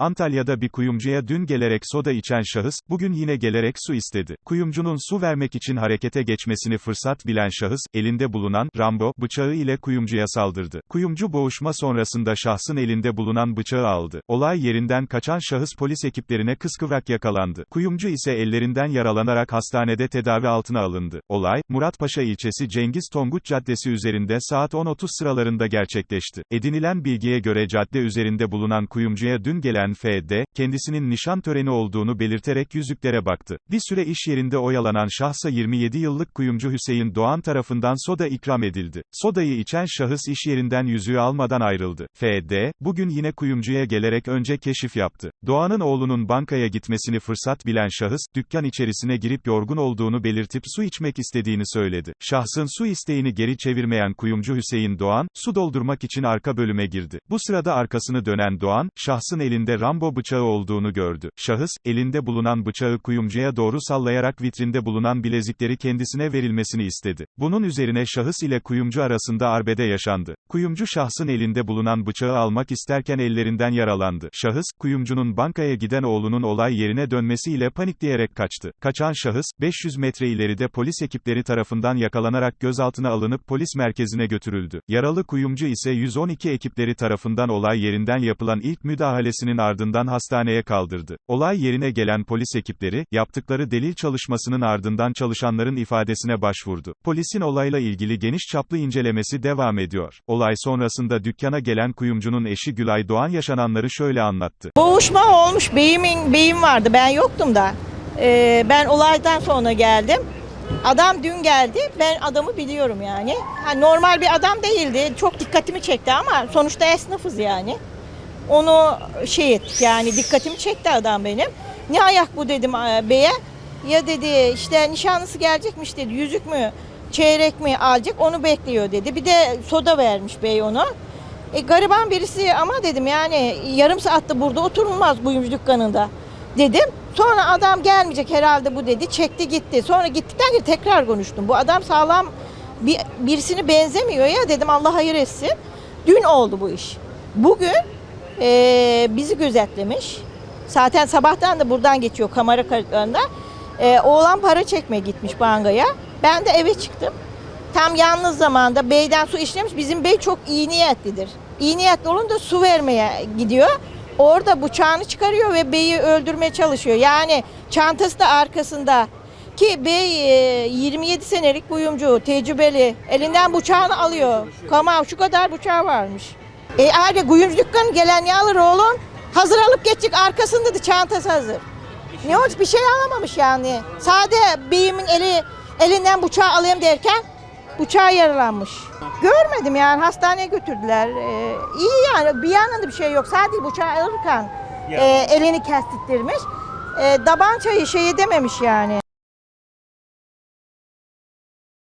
Antalya'da bir kuyumcuya dün gelerek soda içen şahıs, bugün yine gelerek su istedi. Kuyumcunun su vermek için harekete geçmesini fırsat bilen şahıs, elinde bulunan, Rambo, bıçağı ile kuyumcuya saldırdı. Kuyumcu boğuşma sonrasında şahsın elinde bulunan bıçağı aldı. Olay yerinden kaçan şahıs polis ekiplerine kıskıvrak yakalandı. Kuyumcu ise ellerinden yaralanarak hastanede tedavi altına alındı. Olay, Muratpaşa ilçesi Cengiz Tonguç Caddesi üzerinde saat 10.30 sıralarında gerçekleşti. Edinilen bilgiye göre cadde üzerinde bulunan kuyumcuya dün gelen F.D., kendisinin nişan töreni olduğunu belirterek yüzüklere baktı. Bir süre iş yerinde oyalanan şahsa 27 yıllık kuyumcu Hüseyin Doğan tarafından soda ikram edildi. Sodayı içen şahıs iş yerinden yüzüğü almadan ayrıldı. F.D., bugün yine kuyumcuya gelerek önce keşif yaptı. Doğan'ın oğlunun bankaya gitmesini fırsat bilen şahıs, dükkan içerisine girip yorgun olduğunu belirtip su içmek istediğini söyledi. Şahsın su isteğini geri çevirmeyen kuyumcu Hüseyin Doğan, su doldurmak için arka bölüme girdi. Bu sırada arkasını dönen Doğan, şahsın elinde Rambo bıçağı olduğunu gördü. Şahıs, elinde bulunan bıçağı kuyumcuya doğru sallayarak vitrinde bulunan bilezikleri kendisine verilmesini istedi. Bunun üzerine şahıs ile kuyumcu arasında arbede yaşandı. Kuyumcu şahsın elinde bulunan bıçağı almak isterken ellerinden yaralandı. Şahıs, kuyumcunun bankaya giden oğlunun olay yerine dönmesiyle panikleyerek kaçtı. Kaçan şahıs, 500 metre ileride polis ekipleri tarafından yakalanarak gözaltına alınıp polis merkezine götürüldü. Yaralı kuyumcu ise 112 ekipleri tarafından olay yerinden yapılan ilk müdahalesinin ardından hastaneye kaldırdı. Olay yerine gelen polis ekipleri, yaptıkları delil çalışmasının ardından çalışanların ifadesine başvurdu. Polisin olayla ilgili geniş çaplı incelemesi devam ediyor. Olay sonrasında dükkana gelen kuyumcunun eşi Gülay Doğan yaşananları şöyle anlattı. Boğuşma olmuş. Beyimin beyim vardı. Ben yoktum da. Ee, ben olaydan sonra geldim. Adam dün geldi. Ben adamı biliyorum yani. Ha, normal bir adam değildi. Çok dikkatimi çekti ama sonuçta esnafız yani. Onu şey et yani dikkatimi çekti adam benim. Ne ayak bu dedim e, beye. Ya dedi işte nişanlısı gelecekmiş dedi. Yüzük mü çeyrek mi alacak onu bekliyor dedi. Bir de soda vermiş bey onu. E, gariban birisi ama dedim yani yarım saatte burada oturulmaz bu dükkanında dedim. Sonra adam gelmeyecek herhalde bu dedi. Çekti gitti. Sonra gittikten sonra tekrar konuştum. Bu adam sağlam bir, birisine benzemiyor ya dedim Allah hayır etsin. Dün oldu bu iş. Bugün e, bizi gözetlemiş. Zaten sabahtan da buradan geçiyor kamera kayıtlarında. E, oğlan para çekmeye gitmiş bankaya. Ben de eve çıktım. Tam yalnız zamanda beyden su işlemiş. Bizim bey çok iyi niyetlidir. İyi niyetli olunca su vermeye gidiyor. Orada bıçağını çıkarıyor ve beyi öldürmeye çalışıyor. Yani çantası da arkasında. Ki bey e, 27 senelik kuyumcu, tecrübeli. Elinden bıçağını alıyor. Kama şu kadar bıçağı varmış. E aile kuyumcu dükkanı gelen ne alır oğlum? Hazır alıp geçecek arkasında da çantası hazır. Ne olmuş bir şey alamamış yani. Sade beyimin eli elinden bıçağı alayım derken bıçağı yaralanmış. Görmedim yani hastaneye götürdüler. Ee, iyi yani bir yanında bir şey yok. Sadece bıçağı alırken e, elini kestirttirmiş. E, tabancayı şey edememiş yani.